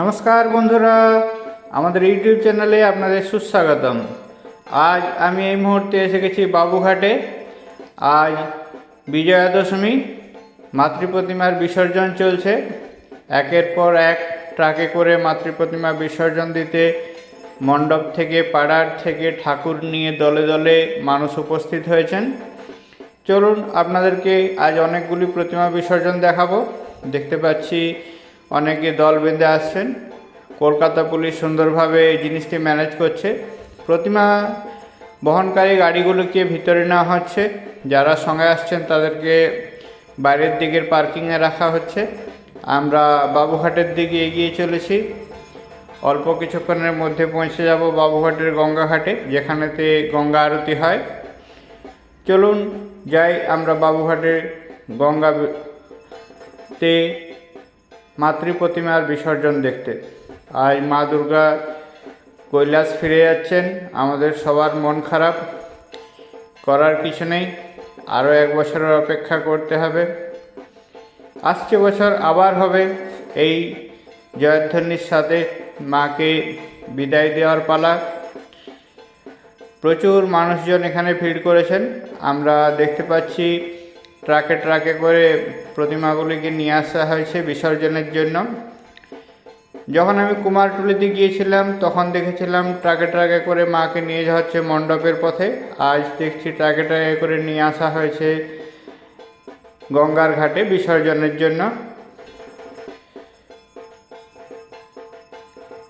নমস্কার বন্ধুরা, আমাদের ইউটিউব চ্যানেলে আপনাদের সুস্বাগতম। আজ আমি এই মুহূর্তে এসে গেছি বাবুঘাটে। আজ বিজয়া দশমী, মাতৃপ্রতিমার বিসর্জন চলছে। একের পর এক ট্রাকে করে মাতৃপ্রতিমা বিসর্জন দিতে মণ্ডপ থেকে, পাড়ার থেকে ঠাকুর নিয়ে দলে দলে মানুষ উপস্থিত হয়েছেন। চলুন, আপনাদেরকে আজ অনেকগুলি প্রতিমা বিসর্জন দেখাবো। দেখতে পাচ্ছি অনেকে দল বেঁধে আসছেন। কলকাতা পুলিশ সুন্দরভাবে এই জিনিসটি ম্যানেজ করছে। প্রতিমা বহনকারী গাড়িগুলোকে ভিতরে নেওয়া হচ্ছে। যারা সঙ্গে আসছেন তাদেরকে বাইরের দিকের পার্কিংয়ে রাখা হচ্ছে। আমরা বাবুঘাটের দিকে এগিয়ে চলেছি। অল্প কিছুক্ষণের মধ্যে পৌঁছে যাব বাবুঘাটের গঙ্গাঘাটে, যেখানেতে গঙ্গা আরতি হয়। চলুন যাই আমরা বাবুঘাটের গঙ্গাতে মাতৃ প্রতিমার বিসর্জন দেখতে। আজ মা দুর্গা কৈলাস ফিরে যাচ্ছেন। আমাদের সবার মন খারাপ। করার কিছু নেই। আরও এক বছরের অপেক্ষা করতে হবে। আসছে বছর আবার হবে। এই জয়ধ্বনির সাথে মাকে বিদায় দেওয়ার পালা। প্রচুর মানুষজন এখানে ভিড় করেছেন। আমরা দেখতে পাচ্ছি ট্রাকে ট্রাকে করে প্রতিমাগুলিকে নিয়ে আসা হয়েছে বিসর্জনের জন্য। যখন আমি কুমারটুলিতে গিয়েছিলাম, তখন দেখেছিলাম ট্রাকে ট্রাকে করে মাকে নিয়ে যাওয়া হচ্ছে মণ্ডপের পথে। আজ দেখছি ট্রাকে ট্রাকে করে নিয়ে আসা হয়েছে গঙ্গার ঘাটে বিসর্জনের জন্য।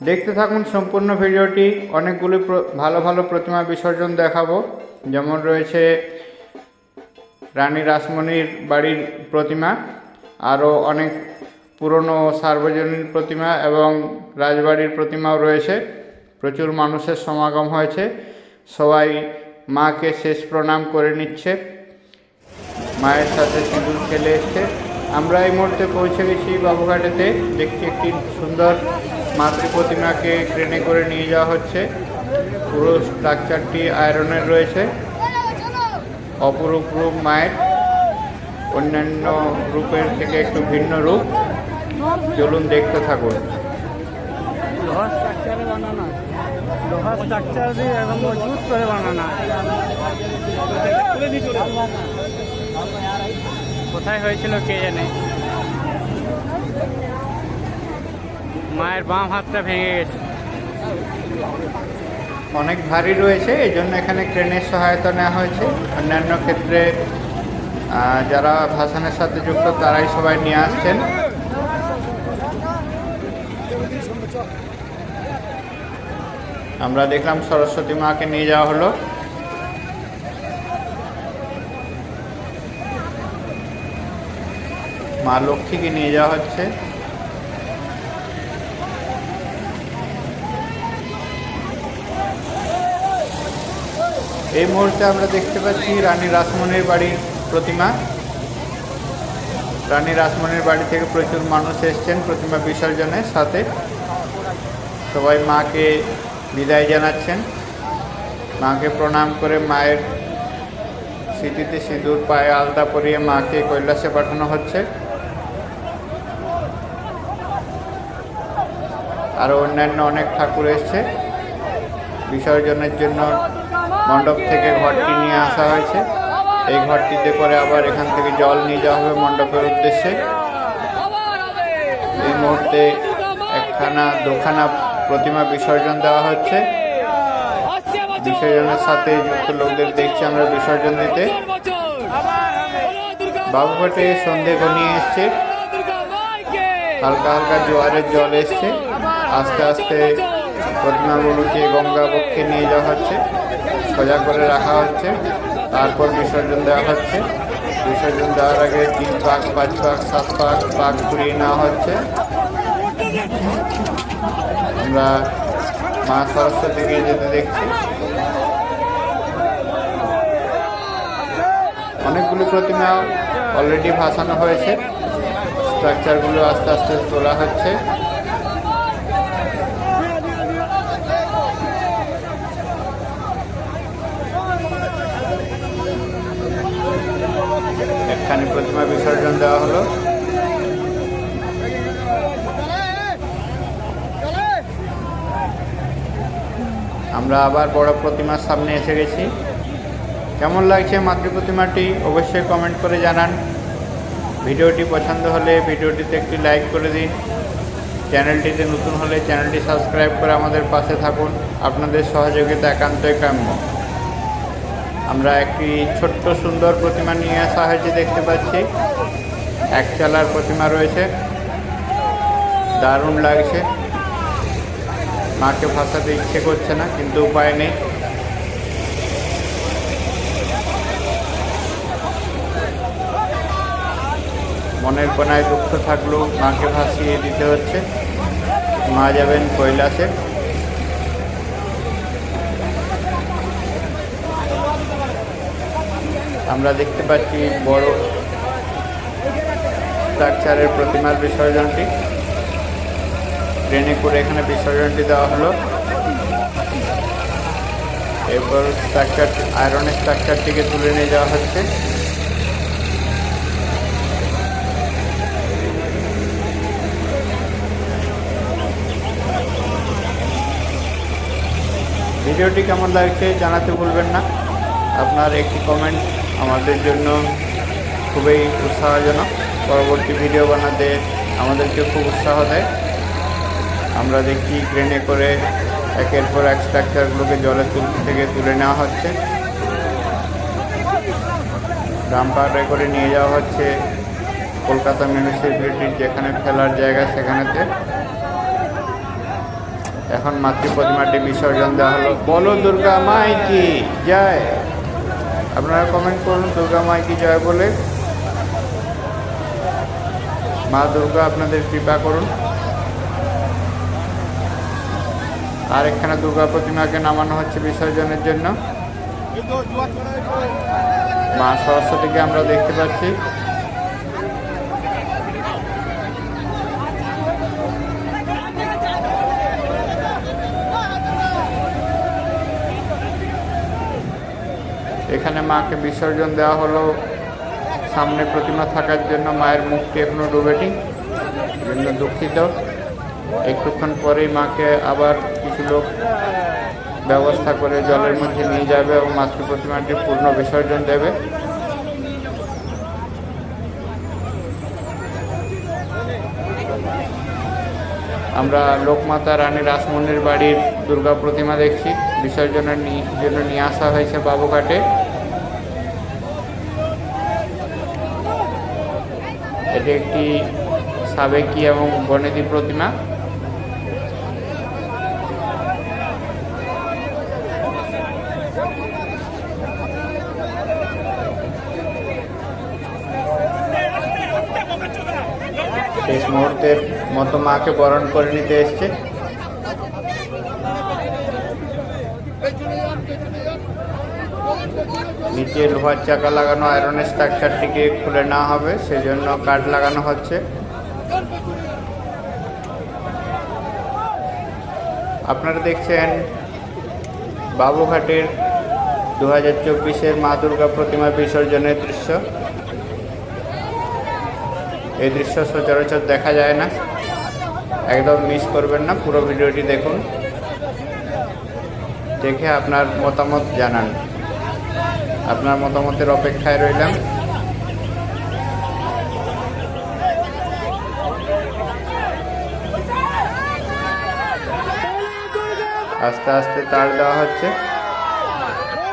দেখতে থাকুন সম্পূর্ণ ভিডিওটি। অনেকগুলি ভালো ভালো প্রতিমা বিসর্জন দেখাবো। যেমন রয়েছে রানী রাসমণির বাড়ির প্রতিমা, আরও অনেক পুরনো সার্বজনীন প্রতিমা এবং রাজবাড়ির প্রতিমাও রয়েছে। প্রচুর মানুষের সমাগম হয়েছে। সবাই মাকে শেষ প্রণাম করে নিচ্ছে। মায়ের সাথে সিঁদুর খেলে এসছে। আমরা এই মুহূর্তে পৌঁছে গেছি বাবুঘাটেতে। দেখছি একটি সুন্দর মাতৃ প্রতিমাকে ট্রেনে করে নিয়ে যাওয়া হচ্ছে। পুরো স্ট্রাকচারটি আয়রনের রয়েছে। অপরূপ রূপ মায়ের, অন্যান্য রূপের থেকে একটু ভিন্ন রূপ। চলুন দেখতে থাকুন। বানানো একদম করে বানানো কোথায় হয়েছিল কে জানে? মায়ের বাম হাতটা ভেঙে গেছে। অনেক ভারী রয়েছে এই জন্য এখানে ক্রেনের সহায়তা নেওয়া হয়েছে। অন্যান্য ক্ষেত্রে যারা ভাসানের সাথে যুক্ত, তারাই সবাই নিয়ে আসছেন। আমরা দেখলাম সরস্বতী মাকে নিয়ে যাওয়া হলো। মা লক্ষ্মীকে নিয়ে যাওয়া হচ্ছে। এই মুহূর্তে আমরা দেখতে পাচ্ছি রানী রাসমণির বাড়ির প্রতিমা। রানী রাসমণির বাড়ি থেকে প্রচুর মানুষ এসছেন প্রতিমা বিসর্জনের সাথে। সবাই মাকে বিদায় জানাচ্ছেন। মাকে প্রণাম করে মায়ের স্মৃতিতে সিঁদুর, পায়ে আলতা পরিয়ে মাকে কৈলাসে পাঠানো হচ্ছে। আরও অন্যান্য অনেক ঠাকুর এসছে। বিসর্জনের জন্য মণ্ডপ থেকে ঘরটি নিয়ে আসা হয়েছে। এই ঘরটিতে করে আবার এখান থেকে জল নিয়ে যাওয়া হবে মণ্ডপের উদ্দেশ্যে। এই মুহূর্তে একখানা, দুখানা প্রতিমা বিসর্জন দেওয়া হচ্ছে। বিসর্জনের সাথে যুক্ত লোকদের দেখছি আমরা বিসর্জন দিতে। বাবুঘাটে সন্ধে ঘনিয়ে এসছে। হালকা হালকা জোয়ারের জল এসছে। আস্তে আস্তে প্রতিমাগুলোকে গঙ্গা পক্ষে নিয়ে যাওয়া হচ্ছে। সোজা করে রাখা হচ্ছে। তারপর বিসর্জন দেওয়া হচ্ছে। বিসর্জন দেওয়ার আগে তিন পাক, পাঁচ পাক, সাত পাক পাক ঘুরিয়ে নেওয়া হচ্ছে। আমরা মা সরস্বতীকে যেতে দেখছি। অনেকগুলো প্রতিমা অলরেডি ভাসানো হয়েছে। স্ট্রাকচারগুলো আস্তে আস্তে তোলা হচ্ছে একখানি প্রতিমা বিসর্জন দেওয়া হলো আমরা আবার বড় প্রতিমার সামনে এসে গেছি। কেমন লাগছে মাতৃ প্রতিমাটি অবশ্যই কমেন্ট করে জানান। ভিডিওটি পছন্দ হলে ভিডিওটিতে একটি লাইক করে দিন। চ্যানেলটিতে নতুন হলে চ্যানেলটি সাবস্ক্রাইব করে আমাদের পাশে থাকুন। আপনাদের সহযোগিতা একান্তই কাম্য। আমরা একটি ছোট্ট সুন্দর প্রতিমা নিয়ে আসা হয়েছে দেখতে পাচ্ছি। এক চালার প্রতিমা রয়েছে। দারুণ লাগছে। মাকে ভাসাতে ইচ্ছে করছে না, কিন্তু উপায় নেই। মনের কোনায় দুঃখ থাকলেও মাকে ভাসিয়ে দিতে হচ্ছে। মা যাবেন কৈলাসে। আমরা দেখতে পাচ্ছি বড় স্ট্রাকচারের প্রতিমার বিসর্জনটি ট্রেনে করে এখানে বিসর্জনটি দেওয়া হলো। এরপর স্ট্রাকচার, আয়রনের স্ট্রাকচারটিকে তুলে নিয়ে যাওয়া হচ্ছে। ভিডিওটি কেমন লাগছে জানাতে ভুলবেন না। আপনার একটি কমেন্ট আমাদের জন্য খুবই উৎসাহজনক। পরবর্তী ভিডিও বানাতে আমাদেরকে খুব উৎসাহ দেয়। আমরা দেখি ট্রেনে করে একের পর এক স্ট্রাকচারগুলোকে জলের তুল থেকে তুলে নেওয়া হচ্ছে। ডাম্পারে করে নিয়ে যাওয়া হচ্ছে কলকাতা মিউনিসিপ্যালিটির যেখানে ফেলার জায়গা সেখানেতে। এখন মাতৃ প্রতিমাটি বিসর্জন দেওয়া হলো। বলো দুর্গা মাই কি জয়। আপনারা কমেন্ট করুন, দুর্গা মাই কি জয় বলে। মা দুর্গা, আপনাদের কৃপা করুন। আর এখানে দুর্গা প্রতিমাকে নামানো হচ্ছে বিসর্জনের জন্য। মা সরস্বতীকে আমরা দেখতে পাচ্ছি। এখানে মাকে বিসর্জন দেওয়া হলো। সামনে প্রতিমা থাকার জন্য মায়ের মুখটি এখনও ডুবেটি দুঃখিত। একটুক্ষণ পরেই মাকে আবার কিছু লোক ব্যবস্থা করে জলের মধ্যে নিয়ে যাবে এবং মাতৃ প্রতিমাটি পূর্ণ বিসর্জন দেবে। আমরা লোকমাতা রানী রাসমণির বাড়ির দুর্গা প্রতিমা দেখছি। বিসর্জনের জন্য নিয়ে আসা হয়েছে বাবুঘাটে। এটি একটি সাবেকি এবং বনেদি প্রতিমা শেষ মুহূর্তের মতো মাকে বরণ করে নিতে এসছে। নিচে লোহার চাকা লাগানো আয়রনের স্ট্রাকচারটিকে খুলে নেওয়া হবে, সেজন্য কাঠ লাগানো হচ্ছে। আপনারা দেখছেন বাবুঘাটের দু হাজার চব্বিশের মা দুর্গা প্রতিমা বিসর্জনের দৃশ্য। এই দৃশ্য সচরাচর দেখা যায় না। একদম মিস করবেন না, পুরো ভিডিওটি দেখুন। দেখে আপনার মতামত জানান। আপনার মতামতের অপেক্ষায় রইলাম। আস্তে আস্তে তার দেওয়া হচ্ছে।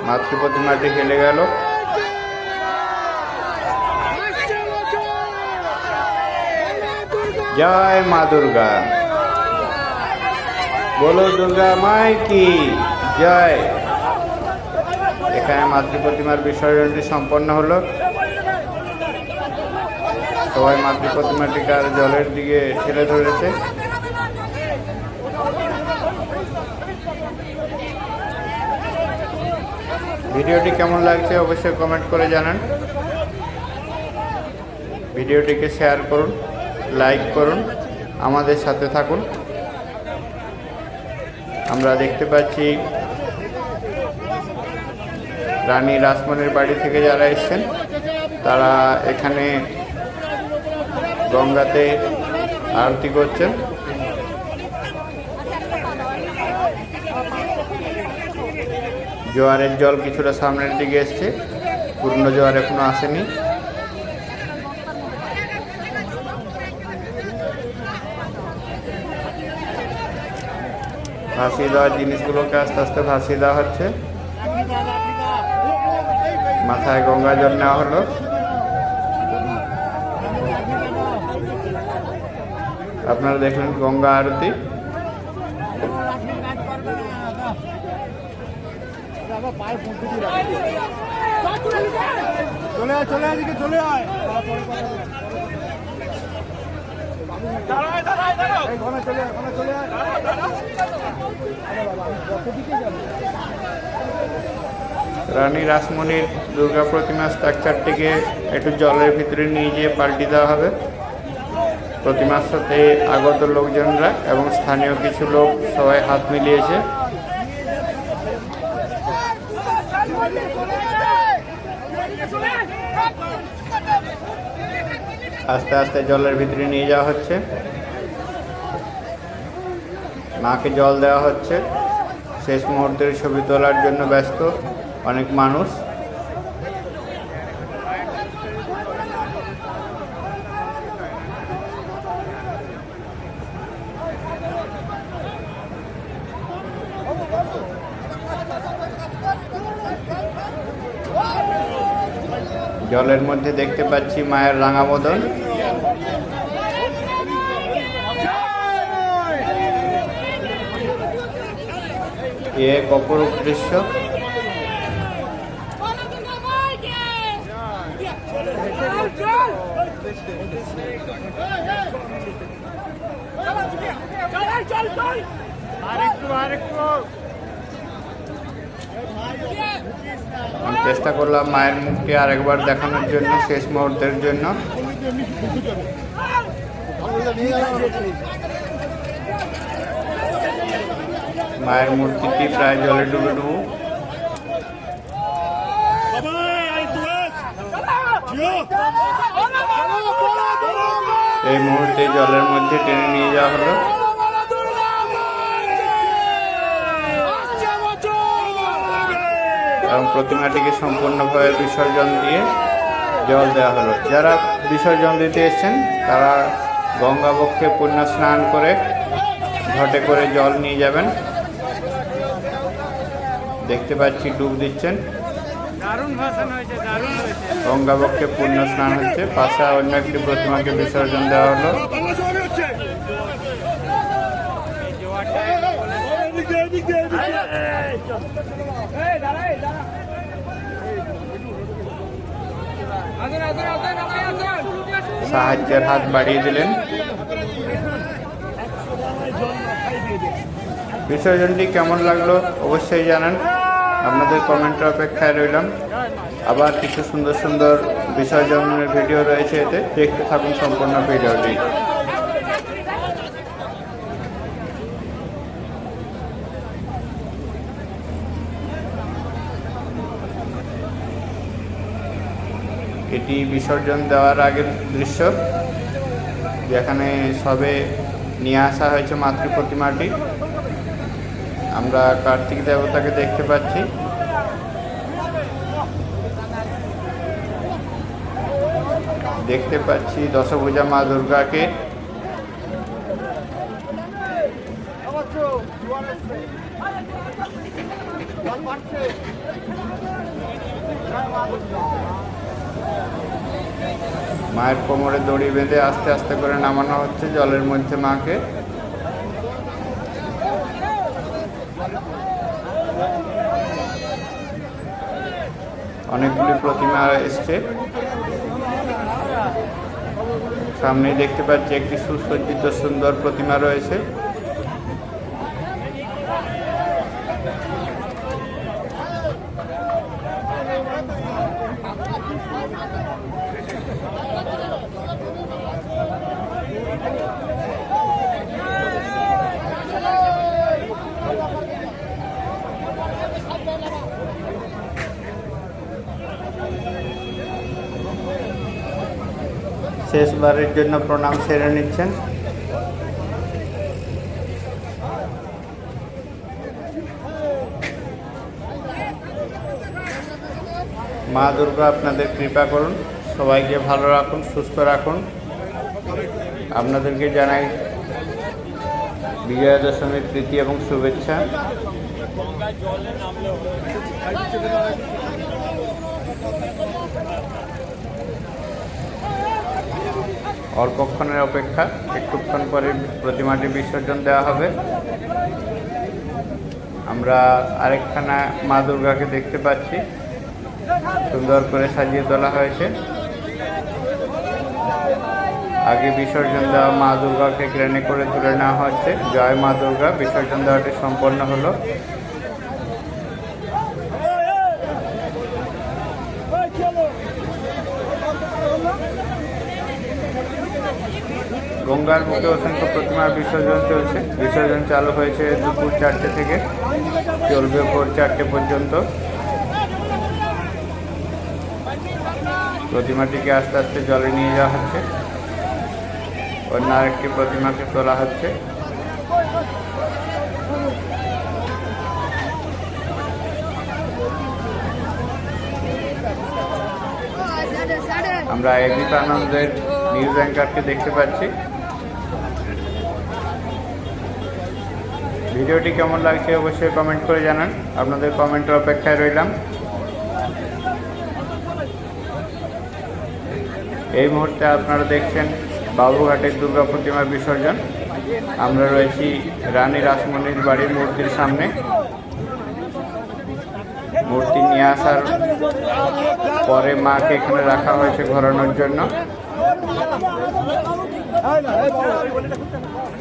মাতৃ প্রতিমাটি হেলে গেল। জয় মা দুর্গা। বলো দুর্গা মাই কি? জয়। এখানে মাতৃ প্রতিমার বিসর্জনটি সম্পন্ন হলো। সবাই মাতৃ প্রতিমাটিকে আর জলের দিকে ঠেলে ধরেছে? ভিডিওটি কেমন লাগছে অবশ্যই কমেন্ট করে জানান। ভিডিওটিকে শেয়ার করুন। লাইক করুন, আমাদের সাথে থাকুন। আমরা দেখতে পাচ্ছি রানী রাসমণির বাড়ি থেকে যারা এসছেন, তারা এখানে গঙ্গাতে আরতি করছেন। জোয়ারের জল কিছুটা সামনের দিকে এসছে পূর্ণ জোয়ার এখনও আসেনি। ভাসিয়ে দেওয়ার জিনিসগুলোকে আস্তে আস্তে ভাসিয়ে দেওয়া হচ্ছে। মাথায় গঙ্গা জল নেওয়া হলো। আপনারা দেখলেন গঙ্গা আরতি। চলে আয় চলে আয় চলে আয় এই ঘনে চলে আয় ঘনে চলে আয় রানী রাসমণির দুর্গা প্রতিমা স্ট্রাকচারটিকে একটু জলের ভিতরে নিয়ে গিয়ে পাল্টি দেওয়া হবে। প্রতিমার সাথে আগত লোকজনরা এবং স্থানীয় কিছু লোক সবাই হাত মিলিয়েছে। আস্তে আস্তে জলের ভিতরে নিয়ে যাওয়া হচ্ছে। মাকে জল দেওয়া হচ্ছে। শেষ মুহূর্তের ছবি তোলার জন্য ব্যস্ত অনেক মানুষ। জলের মধ্যে দেখতে পাচ্ছি মায়ের রাঙা বদন এক অপরূপ দৃশ্য। আরেকটু আরেকটু। আমি চেষ্টা করলাম মায়ের মুখটি আরেকবার দেখানোর জন্য, শেষ মুহূর্তের জন্য। মায়ের মূর্তিটি প্রায় জলে ডুবে ডুবু। এই মুহূর্তে জলের মধ্যে টেনে নিয়ে যাওয়া হলো। এবং প্রতিমাটিকে সম্পূর্ণভাবে বিসর্জন দিয়ে জল দেওয়া হলো। যারা বিসর্জন দিতে এসছেন তারা গঙ্গাবক্ষে পুণ্য স্নান করে ঘটে করে জল নিয়ে যাবেন। দেখতে পাচ্ছি ডুব দিচ্ছেন। দারুণ ভাষণ হয়েছে দারুণ হয়েছে। গঙ্গাবক্ষে পুণ্য স্নান হচ্ছে। পাশে অন্য একটি প্রতিমাকে বিসর্জন দেওয়া হলো। এই সাহায্যের হাত বাড়িয়ে দিলেন। বিসর্জনটি কেমন লাগল অবশ্যই জানান। আপনাদের কমেন্টের অপেক্ষায় রইলাম। আবার কিছু সুন্দর সুন্দর বিসর্জনের ভিডিও রয়েছে এতে। দেখতে থাকুন সম্পূর্ণ ভিডিওটি। এটি বিসর্জন দেওয়ার আগের দৃশ্য। যেখানে সবে নিয়ে আসা হয়েছে মাতৃ প্রতিমাটি। আমরা কার্তিক দেবতাকে দেখতে পাচ্ছি। দেখতে পাচ্ছি দশভূজা মা দুর্গাকে। মায়ের কোমরে দড়ি বেঁধে আস্তে আস্তে করে নামানো হচ্ছে জলের মধ্যে মাকে। অনেকগুলি প্রতিমা এসছে। সামনে দেখতে পাচ্ছি একটি সুসজ্জিত সুন্দর প্রতিমা রয়েছে। শেষবারের জন্য প্রণাম সেরে নিচ্ছেন। মা দুর্গা, আপনাদের কৃপা করুন, সবাইকে ভালো রাখুন, সুস্থ রাখুন। আপনাদেরকে জানাই বিজয়া দশমীর প্রীতি এবং শুভেচ্ছা। অল্পক্ষণের অপেক্ষা, একটুক্ষণ পরে প্রতিমাটি বিসর্জন দেওয়া হবে। আমরা আরেকখানা মা দুর্গাকে দেখতে পাচ্ছি। সুন্দর করে সাজিয়ে তোলা হয়েছে। আগে বিসর্জন দেওয়া মা দুর্গাকে গ্রেনে করে তুলে নেওয়া হচ্ছে। জয় মা দুর্গা, বিসর্জন দেওয়াটি সম্পন্ন হলো। গঙ্গার মুখে অসংখ্য প্রতিমার বিসর্জন চলছে। বিসর্জন চালু হয়েছে দুপুর চারটে থেকে। চলবে ভোর চারটে পর্যন্ত। প্রতিমাটিকে আস্তে আস্তে জলে নিয়ে যাওয়া হচ্ছে। অন্য আরেকটি প্রতিমাকে তোলা হচ্ছে। আমরা এবিপি আনন্দের নিউজ অ্যাঙ্কারকে দেখতে পাচ্ছি। ভিডিওটি কেমন লাগছে অবশ্যই কমেন্ট করে জানান। আপনাদের কমেন্টের অপেক্ষায় রইলাম। এই মুহূর্তে আপনারা দেখছেন বাবুঘাটের দুর্গা প্রতিমা বিসর্জন। আমরা রয়েছি রানী রাসমণির বাড়ির মূর্তির সামনে। মূর্তি নিয়ে আসার পরে মাকে এখানে রাখা হয়েছে ঘোরানোর জন্য।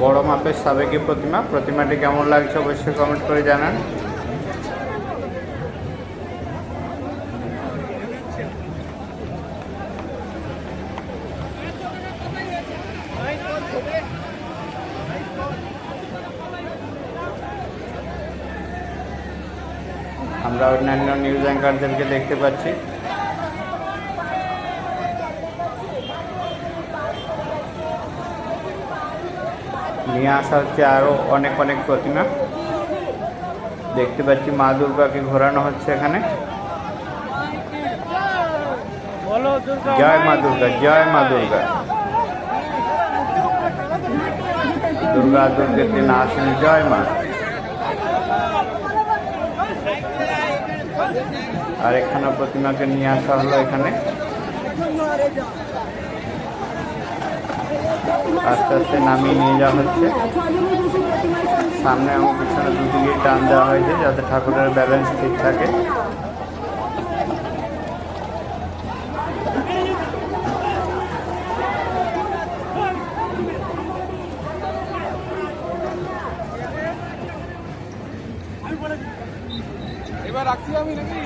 বড় মাপের সাবেকি প্রতিমা। প্রতিমাটি কেমন লাগছে অবশ্যই কমেন্ট করে জানান। অন্যান্য নিউজ অ্যাঙ্কারদেরকে দেখতে পাচ্ছি। নিয়ে আসা হচ্ছে আরও অনেক অনেক প্রতিমা। দেখতে পাচ্ছি মা দুর্গাকে ঘোরানো হচ্ছে এখানে। জয় মা দুর্গা জয় মা দুর্গা। দুর্গা দুর্গের দিন আসেন জয় মা। আর একখানা প্রতিমাকে নিয়ে আসা হলো এখানে। আস্তে আস্তে নামিয়ে নিয়ে যাওয়া হচ্ছে। সামনে এবং পিছনে দুদিকে টান দেওয়া হয়েছে যাতে ঠাকুরের ব্যালেন্স ঠিক থাকে। এবার রাখছি আমি নাকি?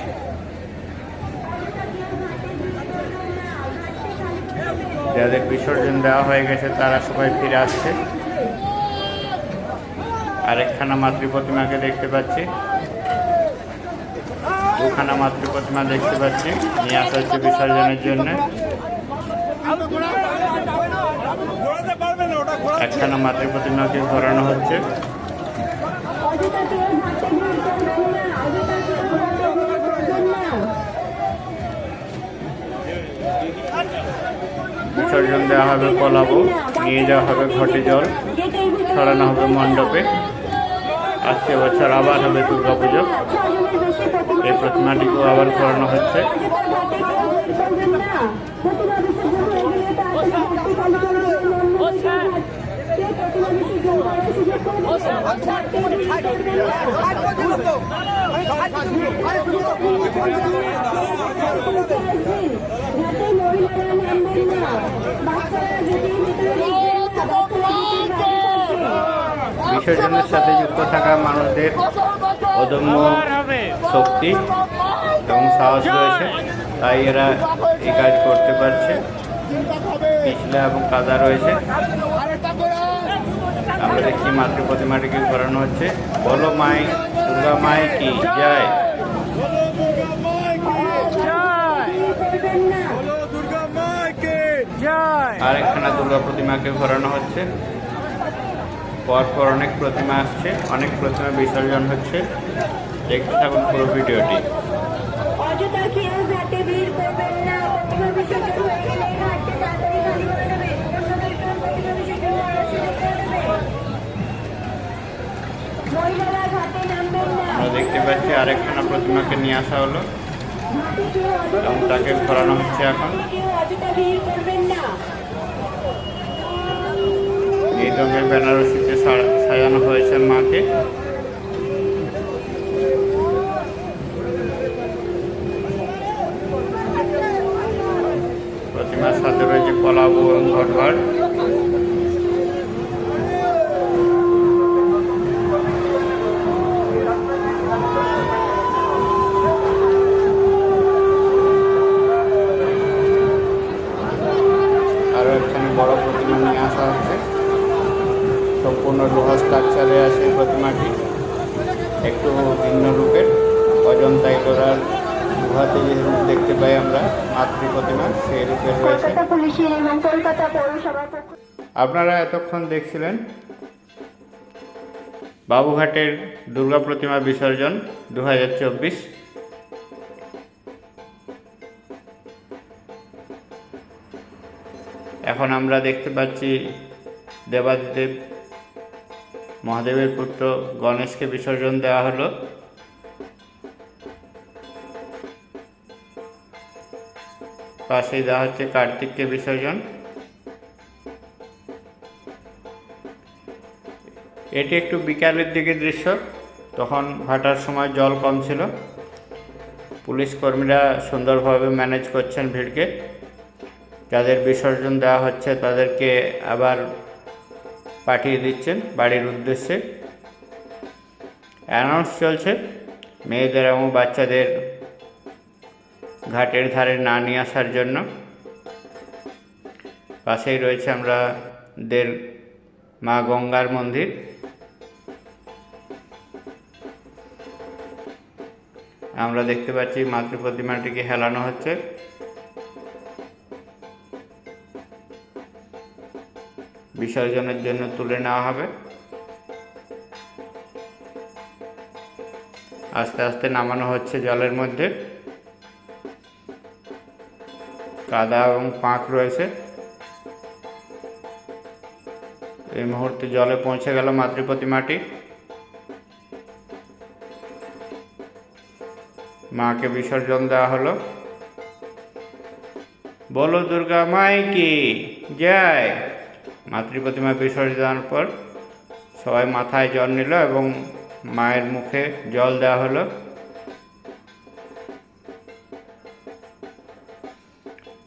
যাদের বিসর্জন দেওয়া হয়ে গেছে, তারা সবাই ফিরে আসছে। আরেকখানা মাতৃ প্রতিমাকে দেখতে পাচ্ছি। দুখানা মাতৃ প্রতিমা দেখতে পাচ্ছি, নিয়ে আসা হচ্ছে বিসর্জনের জন্য। একখানা মাতৃ প্রতিমাকে ঘোরানো হচ্ছে। বিসর্জন দেওয়া হবে কলাবো, নিয়ে যাওয়া হবে ঘটে জল, ছড়ানো হবে মণ্ডপে। আসছে বছর আবার হবে দুর্গাপুজো। এই প্রতিমাটিকেও আবার ছড়ানো হচ্ছে। বিসর্জনের সাথে যুক্ত থাকা মানুষদের অদম্য শক্তি এবং সাহস রয়েছে। তাই এরা এই কাজ করতে পারছে। পিছলা এবং কাদা রয়েছে। আমরা দেখছি মাতৃ প্রতিমাটিকে ঘোরানো হচ্ছে। বলো মাই, দুর্গা মাই কি? যায় দুর্গা প্রতিমাকে ঘোরানো হচ্ছে। পরপর অনেক প্রতিমা আসছে অনেক প্রতিমা বিসর্জন হচ্ছে। দেখতে থাকুন পুরো ভিডিওটি। আমরা দেখতে পাচ্ছি আরেকখানা প্রতিমাকে নিয়ে আসা হলো। এবং তাকে ঘোরানো হচ্ছে এখন কেউ অযথা ভিড় করবেন না এই রঙের বেনারসিতে সাজানো হয়েছে মাকে। প্রতিমার সাথে রয়েছে কলাবু এবং ঘটঘট আছে এই প্রতিমাটি একটু ভিন্ন রূপের। অজন্তা এলোরার গুহাতে যে রূপ দেখতে পাই আমরা মাতৃ প্রতিমা সেই রূপের রয়েছে। আপনারা এতক্ষণ দেখছিলেন বাবুঘাটের দুর্গা প্রতিমা বিসর্জন দু হাজার চব্বিশ। এখন আমরা দেখতে পাচ্ছি দেবাদিদেব মহাদেবের পুত্র গণেশকে বিসর্জন দেওয়া হলো। পাশেই দেওয়া হচ্ছে কার্তিককে বিসর্জন। এটি একটু বিকালের দিকে দৃশ্য, তখন ভাটার সময় জল কম ছিল। পুলিশ কর্মীরা সুন্দরভাবে ম্যানেজ করছেন ভিড়কে। যাদের বিসর্জন দেওয়া হচ্ছে তাদেরকে আবার পাঠিয়ে দিচ্ছেন বাড়ির উদ্দেশ্যে। অ্যানাউন্স চলছে, মেয়েদের এবং বাচ্চাদের ঘাটের ধারে না নিয়ে আসার জন্য। পাশেই রয়েছে আমরা দের মা গঙ্গার মন্দির। আমরা দেখতে পাচ্ছি মাতৃ প্রতিমাটিকে হেলানো হচ্ছে। বিসর্জনের জন্য তুলে নেওয়া হবে। আস্তে আস্তে নামানো হচ্ছে জলের মধ্যে। কাদা এবং পাঁক রয়েছে। এই মুহূর্তে জলে পৌঁছে গেল মাতৃ প্রতিমাটি মাকে বিসর্জন দেওয়া হলো। বলো দুর্গা মাই কি? জয়। মাতৃ প্রতিমা বিসর্জনের পর সবাই মাথায় জল নিল এবং মায়ের মুখে জল দেওয়া হলো।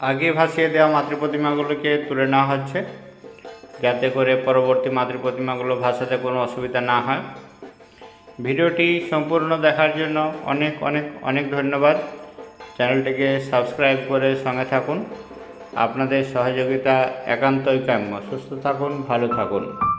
আগে ভাসিয়ে দেওয়া মাতৃ প্রতিমাগুলোকে তুলে নেওয়া হচ্ছে যাতে করে পরবর্তী মাতৃ প্রতিমাগুলো ভাসাতে কোনো অসুবিধা না হয়। ভিডিওটি সম্পূর্ণ দেখার জন্য অনেক অনেক অনেক ধন্যবাদ। চ্যানেলটিকে সাবস্ক্রাইব করে সঙ্গে থাকুন। আপনাদের সহযোগিতা একান্তই কাম্য। সুস্থ থাকুন ভালো থাকুন।